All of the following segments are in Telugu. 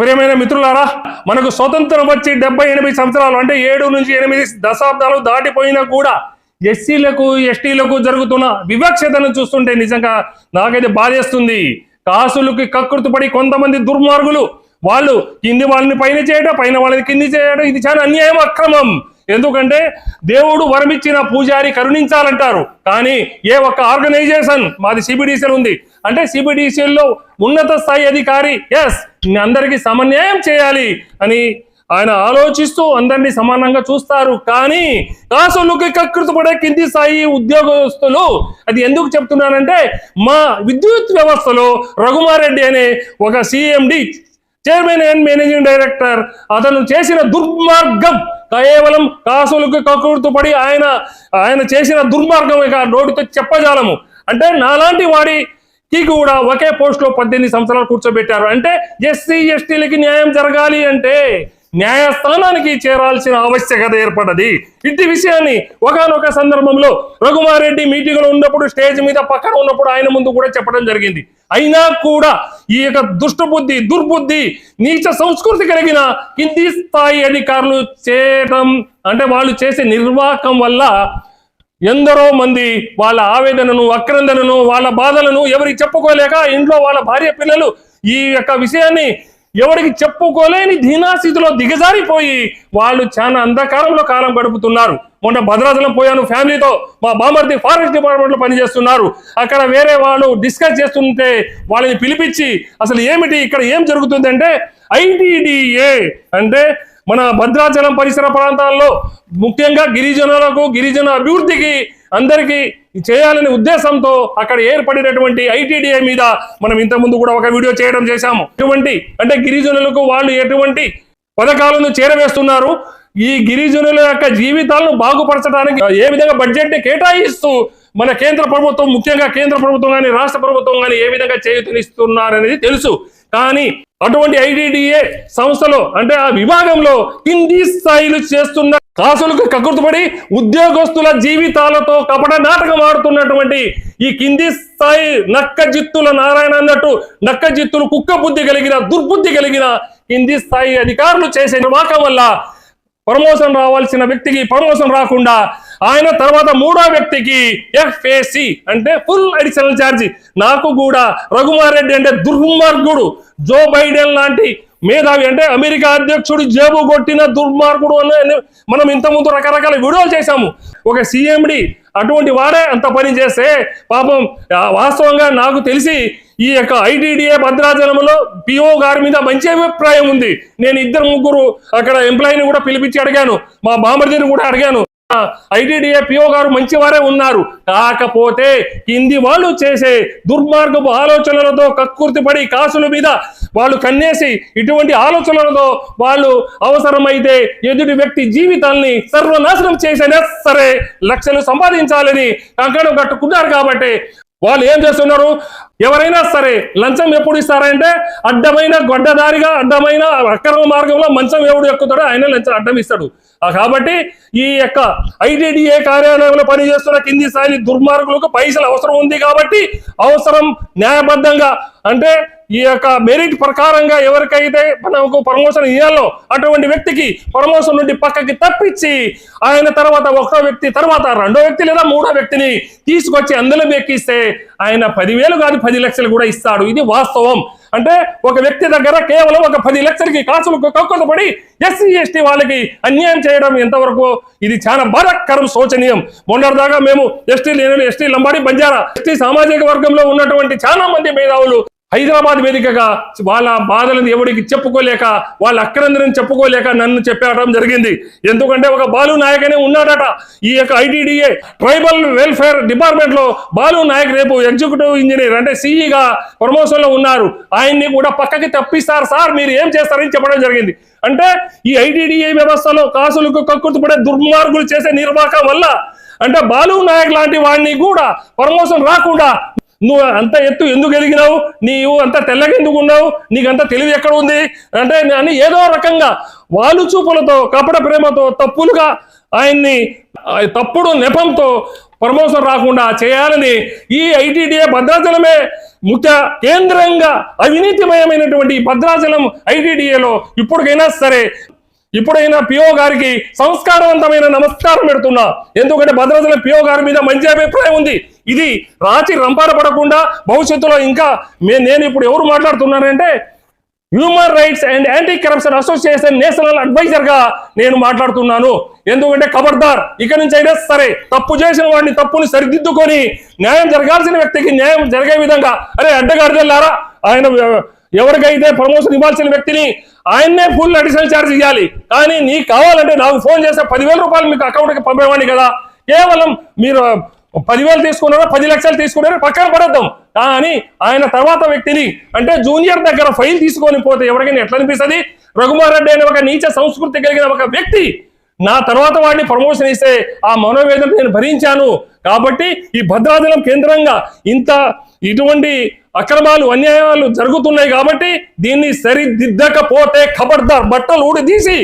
ప్రియమైన మిత్రులారా మనకు స్వతంత్రం వచ్చి డెబ్బై ఎనిమిది సంవత్సరాలు అంటే ఏడు నుంచి ఎనిమిది దశాబ్దాలు దాటిపోయినా కూడా ఎస్సీలకు ఎస్టీలకు జరుగుతున్న వివక్షతను చూస్తుంటే నిజంగా నాకైతే బాధేస్తుంది. కాసులకి కకృతిపడి కొంతమంది దుర్మార్గులు వాళ్ళు కింది వాళ్ళని పైన చేయడం పైన వాళ్ళని కింది చేయడం ఇది చాలా అన్యాయం అక్రమం. ఎందుకంటే దేవుడు వరమిచ్చిన పూజారి కరుణించాలంటారు. కానీ ఏ ఒక్క ఆర్గనైజేషన్ మాది సిబిడిసిఎల్ ఉంది. అంటే సిబిడిసిఎల్లో ఉన్నత స్థాయి అధికారి ఎస్ అందరికీ సమన్యాయం చేయాలి అని ఆయన ఆలోచిస్తూ అందరినీ సమానంగా చూస్తారు. కానీ కాసులకి కకృతపడే కింది స్థాయి ఉద్యోగస్తులు అది ఎందుకు చెప్తున్నానంటే మా విద్యుత్ వ్యవస్థలో రఘుమారెడ్డి అనే ఒక CMD chairman and managing director అతను చేసిన దుర్మార్గం కేవలం కాసులకు కకృతపడి ఆయన ఆయన చేసిన దుర్మార్గం ఇక నోటితో చెప్పజాలము. అంటే నాలాంటి వాడి వాడికి కూడా ఒకే పోస్ట్లో పద్దెనిమిది సంవత్సరాలు కూర్చోబెట్టారు. అంటే ఎస్సీ ఎస్టీలకి న్యాయం జరగాలి అంటే న్యాయస్థానానికి చేరాల్సిన ఆవశ్యకత ఏర్పడది. ఇట్టి విషయాన్ని ఒకనొక సందర్భంలో రఘుమారెడ్డి మీటింగ్లో ఉన్నప్పుడు స్టేజ్ మీద పక్కన ఉన్నప్పుడు ఆయన ముందు కూడా చెప్పడం జరిగింది. అయినా కూడా ఈ యొక్క దుష్టబుద్ధి దుర్బుద్ధి నీచ సంస్కృతి కలిగిన కింది స్థాయి అధికారులు చేయటం అంటే వాళ్ళు చేసే నిర్వాహకం వల్ల ఎందరో మంది వాళ్ళ ఆవేదనను అక్రందనను వాళ్ళ బాధలను ఎవరికి చెప్పుకోలేక ఇంట్లో వాళ్ళ భార్య పిల్లలు ఈ యొక్క విషయాన్ని ఎవరికి చెప్పుకోలేని దీనాస్థితిలో దిగజారిపోయి వాళ్ళు చాలా అంధకారంలో కాలం గడుపుతున్నారు. మొన్న భద్రాచలం పోయాను ఫ్యామిలీతో. మా బామర్ది ఫారెస్ట్ డిపార్ట్మెంట్లో పనిచేస్తున్నారు. అక్కడ వేరే వాళ్ళు డిస్కస్ చేస్తుంటే వాళ్ళని పిలిపించి అసలు ఏమిటి ఇక్కడ ఏం జరుగుతుందంటే ఐటీడీఏ అంటే మన భద్రాచలం పరిసర ప్రాంతాల్లో ముఖ్యంగా గిరిజనులకు గిరిజన అభివృద్ధికి అందరికీ చేయాలనే ఉద్దేశంతో అక్కడ ఏర్పడినటువంటి ఐటీడీఐ మీద మనం ఇంతకుముందు కూడా ఒక వీడియో చేయడం చేశాము. ఎటువంటి అంటే గిరిజనులకు వాళ్ళు ఎటువంటి పథకాలను చేరవేస్తున్నారు? ఈ గిరిజనుల యొక్క జీవితాలను బాగుపరచడానికి ఏ విధంగా బడ్జెట్ని కేటాయిస్తూ మన కేంద్ర ప్రభుత్వం ముఖ్యంగా కేంద్ర ప్రభుత్వం కానీ రాష్ట్ర ప్రభుత్వం కానీ ఏ విధంగా చేయుతనిస్తున్నారనేది తెలుసు. కానీ అటువంటి ఐడిడిఏ సంస్థలో అంటే ఆ విభాగంలో కింది స్థాయిలు చేస్తున్న కాసులకు కకృతపడి ఉద్యోగస్తుల జీవితాలతో కపట నాటకం ఆడుతున్నటువంటి ఈ కింది స్థాయి నక్క జిత్తుల నారాయణ అన్నట్టు నక్క జిత్తులు కుక్క బుద్ధి కలిగిన దుర్బుద్ధి కలిగిన కింది స్థాయి అధికారులు చేసే నిర్వాహకం వల్ల ప్రమోషన్ రావాల్సిన వ్యక్తికి ప్రమోషన్ రాకుండా ఆయన తర్వాత మూడో వ్యక్తికి ఎఫ్ఏసి అంటే ఫుల్ అడిషనల్ ఛార్జీ నాకు కూడా రఘుమారెడ్డి అంటే దుర్మార్గుడు. జో బైడెన్ లాంటి మేధావి అంటే అమెరికా అధ్యక్షుడు జేబు కొట్టిన దుర్మార్గుడు అని మనం ఇంతకుముందు రకరకాల వీడియోలు చేశాము. ఒక సీఎండి అటువంటి వాడే అంత పని చేస్తే పాపం వాస్తవంగా నాకు తెలిసి ఈ యొక్క ఐటీడీఏ భద్రాచలంలో పిఓ గారి మీద మంచి అభిప్రాయం ఉంది. నేను ఇద్దరు ముగ్గురు అక్కడ ఎంప్లాయీని కూడా పిలిపించి అడిగాను. మా బామర్దిని కూడా అడిగాను. ఐటీడీఏ పిఓ గారు మంచివారే ఉన్నారు. కాకపోతే కింది వాళ్ళు చేసే దుర్మార్గపు ఆలోచనలతో కక్కుర్తిపడి కాసుల మీద వాళ్ళు కన్నేసి ఇటువంటి ఆలోచనలతో వాళ్ళు అవసరమైతే ఎదుటి వ్యక్తి జీవితాల్ని సర్వనాశనం చేసినా సరే లక్షలు సంపాదించాలని కంకణం కట్టుకున్నారు కాబట్టి వాళ్ళు ఏం చేస్తున్నారు? ఎవరైనా సరే లంచం ఎప్పుడు ఇస్తారంటే అడ్డమైన గొడ్డదారిగా అడ్డమైన అక్రమ మార్గంలో మంచం ఎవడు ఎక్కుతాడో ఆయన లంచం అడ్డం ఇస్తాడు. కాబట్టి ఈ యొక్క ఐటీడీఏ కార్యాలయంలో పనిచేస్తున్న కింది స్థాయి దుర్మార్గులకు పైసలు అవసరం ఉంది కాబట్టి అవసరం న్యాయబద్ధంగా అంటే ఈ యొక్క మెరిట్ ప్రకారంగా ఎవరికైతే మనకు ప్రమోషన్ ఇవ్వాలో అటువంటి వ్యక్తికి ప్రమోషన్ నుండి పక్కకి తప్పించి ఆయన తర్వాత ఒక వ్యక్తి తర్వాత రెండో వ్యక్తి లేదా మూడో వ్యక్తిని తీసుకొచ్చి అందులో ఎక్కిస్తే ఆయన పదివేలు కాదు పది లక్షలు కూడా ఇస్తాడు. ఇది వాస్తవం. అంటే ఒక వ్యక్తి దగ్గర కేవలం ఒక పది లక్షలకి కాసులకు కక్కుతపడి ఎస్సీ ఎస్టీ వాళ్ళకి అన్యాయం చేయడం ఎంతవరకు ఇది చాలా బాధాకరం శోచనీయం. మొన్నటిదాకా మేము ఎస్టీ లేని ఎస్టీ లంబాడి బంజారా ఎస్టీ సామాజిక వర్గంలో ఉన్నటువంటి చాలా మంది మేధావులు హైదరాబాద్ వేదికగా వాళ్ళ బాధలను ఎవరికి చెప్పుకోలేక వాళ్ళ అక్కడందరం చెప్పుకోలేక నన్ను చెప్పడం జరిగింది. ఎందుకంటే ఒక బాలు నాయకనే ఉన్నాడట. ఈ యొక్క ఐటీడీఏ ట్రైబల్ వెల్ఫేర్ డిపార్ట్మెంట్లో బాలు నాయక్ రేపు ఎగ్జిక్యూటివ్ ఇంజనీర్ అంటే సిఈగా ప్రమోషన్లో ఉన్నారు. ఆయన్ని కూడా పక్కకి తప్పిస్తారు. సార్ మీరు ఏం చేస్తారని చెప్పడం జరిగింది. అంటే ఈ ఐటీడీఏ వ్యవస్థలో కాసులకు కక్కుర్తిపడే దుర్మార్గులు చేసే నిర్వాహకం వల్ల అంటే బాలు నాయక్ లాంటి వాడిని కూడా ప్రమోషన్ రాకుండా నువ్వు అంత ఎత్తు ఎందుకు ఎదిగినావు? నీవు అంత తెల్లగా ఎందుకు ఉన్నావు? నీకంత తెలివి ఎక్కడ ఉంది? అంటే అని ఏదో రకంగా వాళ్ళు చూపులతో కపట ప్రేమతో తప్పులుగా ఆయన్ని తప్పుడు నెపంతో ప్రమోషన్ రాకుండా చేయాలని ఈ ఐటీడీఏ భద్రాచలమే ముఖ్య కేంద్రంగా అవినీతిమయమైనటువంటి భద్రాచలం ఐటీడీఏలో ఇప్పటికైనా సరే ఇప్పుడైనా పిఓ గారికి సంస్కారవంతమైన నమస్కారం పెడుతున్నా. ఎందుకంటే భద్రాచలం పిఓ గారి మీద మంచి అభిప్రాయం ఉంది. ఇది రాచి రంపార పడకుండా భవిష్యత్తులో ఇంకా నేను ఇప్పుడు ఎవరు మాట్లాడుతున్నానంటే human rights and anti corruption association national అడ్వైజర్గా నేను మాట్లాడుతున్నాను. ఎందుకంటే ఖబర్దార్ ఇక నుంచి అయినా సరే తప్పు చేసిన వాడిని తప్పుని సరిదిద్దుకొని న్యాయం జరగాల్సిన వ్యక్తికి న్యాయం జరిగే విధంగా అరే వెళ్ళారా ఆయన ఎవరికైతే ప్రమోషన్ ఇవ్వాల్సిన వ్యక్తిని ఆయన్నే ఫుల్ అడిషనల్ ఛార్జ్ ఇవ్వాలి కానీ నీకు కావాలంటే నాకు ఫోన్ చేస్తే పదివేల రూపాయలు మీకు అకౌంట్కి పంపేవాడిని కదా. కేవలం మీరు పదివేలు తీసుకున్నారో పది లక్షలు తీసుకున్నారో పక్కన పడద్దాం. కానీ ఆయన తర్వాత వ్యక్తిని అంటే జూనియర్ దగ్గర ఫైల్ తీసుకొని పోతే ఎవరికైనా ఎట్లా అనిపిస్తుంది? రఘుమార్ రెడ్డి అనే ఒక నీచ సంస్కృతి కలిగిన ఒక వ్యక్తి నా తర్వాత వాడిని ప్రమోషన్ ఇస్తే ఆ మనోవేదన నేను భరించాను. కాబట్టి ఈ భద్రాచలం కేంద్రంగా ఇంత ఇటువంటి అక్రమాలు అన్యాయాలు జరుగుతున్నాయి కాబట్టి దీన్ని సరిదిద్దకపోతే ఖబర్దార్ బట్టలు ఊడి తీసి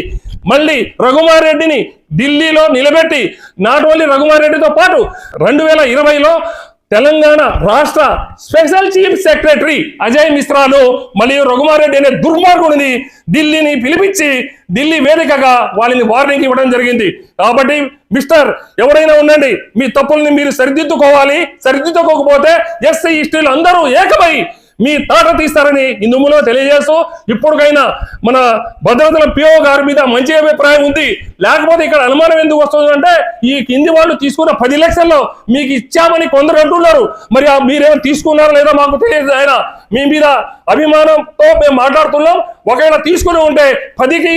మళ్ళీ రఘుమారెడ్డిని ఢిల్లీలో నిలబెట్టి నాట్ ఓన్లీ రఘుమార్ రెడ్డితో పాటు రెండు వేల ఇరవైలో తెలంగాణ రాష్ట్ర స్పెషల్ చీఫ్ సెక్రటరీ అజయ్ మిశ్రాను మరియు రఘుమారెడ్డి అనే దుర్మార్గుడిని ఢిల్లీని పిలిపించి ఢిల్లీ వేదికగా వాళ్ళని వార్నింగ్ ఇవ్వడం జరిగింది. కాబట్టి మిస్టర్ ఎవరైనా ఉండండి మీ తప్పుల్ని మీరు సరిదిద్దుకోవాలి. సరిదిద్దుకోకపోతే ఎస్సీ ఎస్టీలు అందరూ ఏకమై మీ తాట తీస్తారని ఇందుములో తెలియజేస్తూ ఇప్పటికైనా మన భద్రతల పిఓ గారి మీద మంచి అభిప్రాయం ఉంది. లేకపోతే ఇక్కడ అనుమానం ఎందుకు వస్తుందంటే ఈ కింది వాళ్ళు తీసుకున్న పది లక్షల్లో మీకు ఇచ్చామని కొందరు అంటున్నారు. మరి ఆ మీరేమో తీసుకున్నారో లేదా మాకు తెలియదు ఆయన. మీ మీద అభిమానంతో మేము మాట్లాడుతున్నాం. ఒకవేళ తీసుకుని ఉంటే పదికి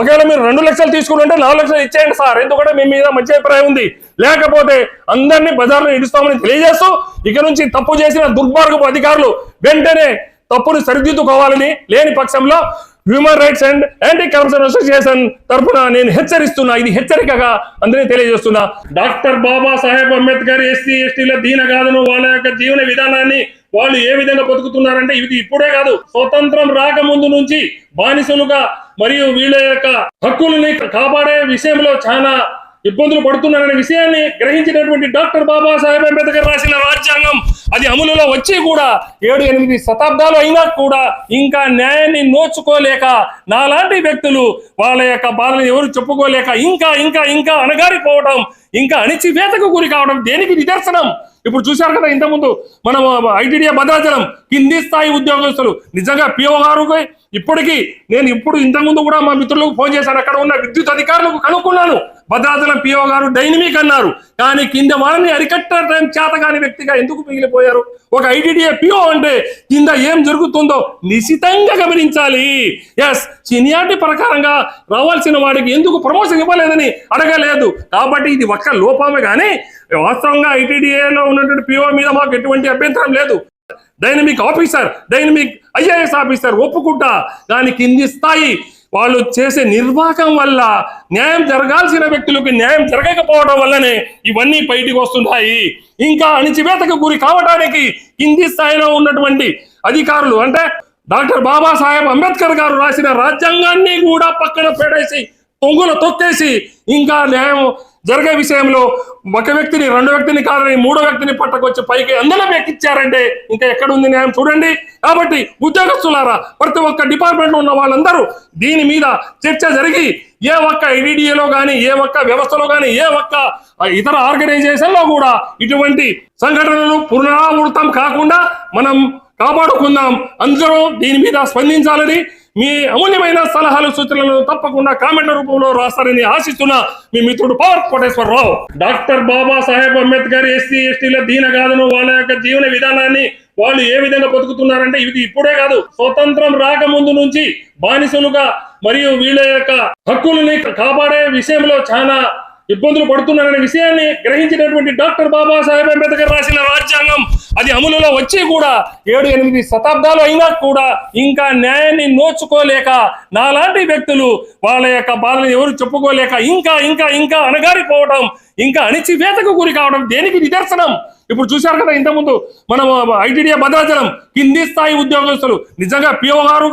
ఒకవేళ మీరు రెండు లక్షలు తీసుకుని ఉంటే నాలుగు లక్షలు ఇచ్చేయండి సార్. ఎందుకంటే మీ మీద మంచి అభిప్రాయం ఉంది. లేకపోతే అందరినీ బజార్లో ఇడుస్తామని తెలియజేస్తూ ఇక నుంచి తప్పు చేసిన దుర్మార్గపు అధికారులు వెంటనే తప్పును సరిదిద్దుకోవాలని లేని పక్షంలో human rights and anti corruption association తరఫున నేను హెచ్చరిస్తున్నా. ఇది హెచ్చరికగా అందరినీ తెలియజేస్తున్నా. డాక్టర్ బాబా సాహెబ్ అంబేద్కర్ ఎస్సీ ఎస్టీల దీనగాథను వాళ్ళ యొక్క జీవన విధానాన్ని వాళ్ళు ఏ విధంగా బతుకుతున్నారంటే ఇది ఇప్పుడే కాదు. స్వతంత్రం రాకముందు నుంచి బానిసలుగా మరియు వీళ్ళ యొక్క హక్కుల్ని కాపాడే విషయంలో చాలా ఇబ్బందులు పడుతున్నారనే విషయాన్ని గ్రహించినటువంటి డాక్టర్ బాబాసాహెబ్ అంబేద్కర్ రాసిన రాజ్యాంగం అది అమలులో వచ్చి కూడా ఏడు ఎనిమిది శతాబ్దాలు అయినా కూడా ఇంకా న్యాయాన్ని నోచుకోలేక నాలాంటి వ్యక్తులు వాళ్ళ యొక్క బాధను ఎవరు చెప్పుకోలేక ఇంకా ఇంకా ఇంకా అణగారిపోవడం ఇంకా అణిచివేతకు గురి కావడం దేనికి నిదర్శనం? ఇప్పుడు చూశారు కదా ఇంతకుముందు మనం ఐటీడీఏ భద్రాచలం కింది స్థాయి ఉద్యోగస్తులు నిజంగా పిఓ గారు ఇప్పటికీ నేను ఇప్పుడు ఇంతకుముందు కూడా మా మిత్రులకు ఫోన్ చేశాను. అక్కడ ఉన్న విద్యుత్ అధికారులకు కనుక్కున్నాను. భద్రాచలం పిఓ గారు డైనమిక్ అన్నారు. కానీ కింద వాళ్ళని అరికట్టడం చేతగాని వ్యక్తిగా ఎందుకు మిగిలిపోయారు? ఒక ఐటీడీఏ పిఓ అంటే కింద ఏం జరుగుతుందో నిశితంగా గమనించాలి. ఎస్ సీనియారిటీ ప్రకారంగా రావాల్సిన వాడికి ఎందుకు ప్రమోషన్ ఇవ్వలేదని అడగలేదు. కాబట్టి ఇది ఒక్క లోపమే కానీ వాస్తవంగా ఐటీడీఏలో ఉన్నటువంటి పిఓ మీద మాకు ఎటువంటి అభ్యంతరం లేదు. Dynamic officer dynamic IAS officer ఒప్పుకుంటా. కానీ కింది స్థాయి వాళ్ళు చేసే నిర్వాహకం వల్ల న్యాయం జరగాల్సిన వ్యక్తులకు న్యాయం జరగకపోవడం వల్లనే ఇవన్నీ బయటికి వస్తున్నాయి. ఇంకా అణిచివేతకు గురి కావడానికి కింది స్థాయిలో ఉన్నటువంటి అధికారులు అంటే డాక్టర్ బాబాసాహెబ్ అంబేద్కర్ గారు రాసిన రాజ్యాంగాన్ని కూడా పక్కన పెడేసి తొంగులు తొక్కేసి ఇంకా న్యాయం జరిగే విషయంలో ఒక వ్యక్తిని రెండు వ్యక్తిని కాదని మూడో వ్యక్తిని పట్టకొచ్చి పైకి అందరం ఎక్కిచ్చారంటే ఇంకా ఎక్కడ ఉంది న్యాయం చూడండి. కాబట్టి ఉద్యోగస్తులారా ప్రతి ఒక్క డిపార్ట్మెంట్లో ఉన్న వాళ్ళందరూ దీని మీద చర్చ జరిగి ఏ ఒక్క ఐడిడిఏలో కానీ ఏ ఒక్క వ్యవస్థలో కానీ ఏ ఒక్క ఇతర ఆర్గనైజేషన్లో కూడా ఇటువంటి సంఘటనలు పునరావృతం కాకుండా మనం కాపాడుకుందాం. అందరూ దీని మీద స్పందించాలని మీ అమూల్యమైన సలహాలు సూచనలను తప్పకుండా కామెంట్ల రూపంలో రాస్తారని ఆశిస్తున్న మీ మిత్రుడు Power Koteswararao. Doctor Baba Saheb Ambedkar SC ఎస్టీల దీనగాదును వాళ్ళ యొక్క జీవన విధానాన్ని వాళ్ళు ఏ విధంగా బతుకుతున్నారంటే ఇది ఇప్పుడే కాదు స్వతంత్రం రాకముందు నుంచి బానిసలుగా మరియు వీళ్ళ యొక్క హక్కులని కాపాడే విషయంలో చాలా ఇబ్బందులు పడుతున్నారనే విషయాన్ని గ్రహించినటువంటి డాక్టర్ బాబాసాహెబ్ అంబేద్కర్ రాసిన రాజ్యాంగం అది అమలులో వచ్చి కూడా ఏడు ఎనిమిది శతాబ్దాలు అయినా కూడా ఇంకా న్యాయాన్ని నోచుకోలేక నాలాంటి వ్యక్తులు వాళ్ళ యొక్క బాధలు ఎవరు చెప్పుకోలేక ఇంకా ఇంకా ఇంకా అణగారిపోవడం ఇంకా అణిచివేతకు గురి కావడం దేనికి నిదర్శనం? ఇప్పుడు చూశారు కదా ఇంతకుముందు మనం ఐటీడీఏ భద్రాచలం కింది స్థాయి ఉద్యోగస్తులు. నిజంగా పిఓ గారు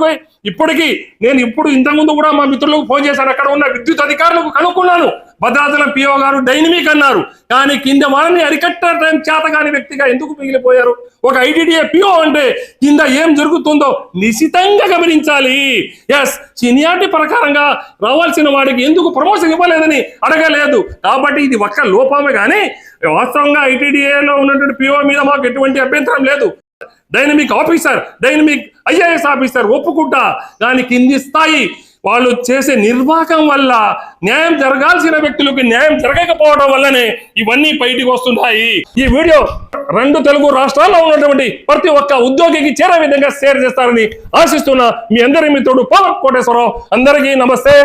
ఇప్పటికీ నేను ఇప్పుడు ఇంతకుముందు కూడా మా మిత్రులకు ఫోన్ చేశాను. అక్కడ ఉన్న విద్యుత్ అధికారులకు కనుక్కున్నాను. భద్రాచలం పిఓ గారు డైనమిక్ అన్నారు కానీ కింద వాళ్ళని అరికట్టడం చేతగాని వ్యక్తిగా ఎందుకు మిగిలిపోయారు? ఒక ఐటీడీఏ పిఓ అంటే కింద ఏం జరుగుతుందో నిశితంగా గమనించాలి. ఎస్ సీనియారిటీ ప్రకారంగా రావాల్సిన వాడికి ఎందుకు ప్రమోషన్ ఇవ్వలేదని అడగలేదు. కాబట్టి ఇది ఒక్క లోపమే కానీ వాస్తవంగా ఐటీడీఏలో ఉన్నటువంటి పిఓ మీద మాకు ఎటువంటి అభ్యంతరం లేదు. Dynamic officer dynamic IAS officer ఒప్పుకుంటా. దాని కింది స్థాయి వాళ్ళు చేసే నిర్వాహకం వల్ల న్యాయం జరగాల్సిన వ్యక్తులకు న్యాయం జరగకపోవడం వల్లనే ఇవన్నీ బయటికి వస్తుంటాయి ఈ వీడియో రెండు తెలుగు రాష్ట్రాల్లో ఉన్నటువంటి ప్రతి ఒక్క ఉద్యోగికి చేరే విధంగా షేర్ చేస్తారని ఆశిస్తున్న మీ అందరి మిత్రుడు పవన్ కోటేశ్వరరావు. అందరికీ నమస్తే.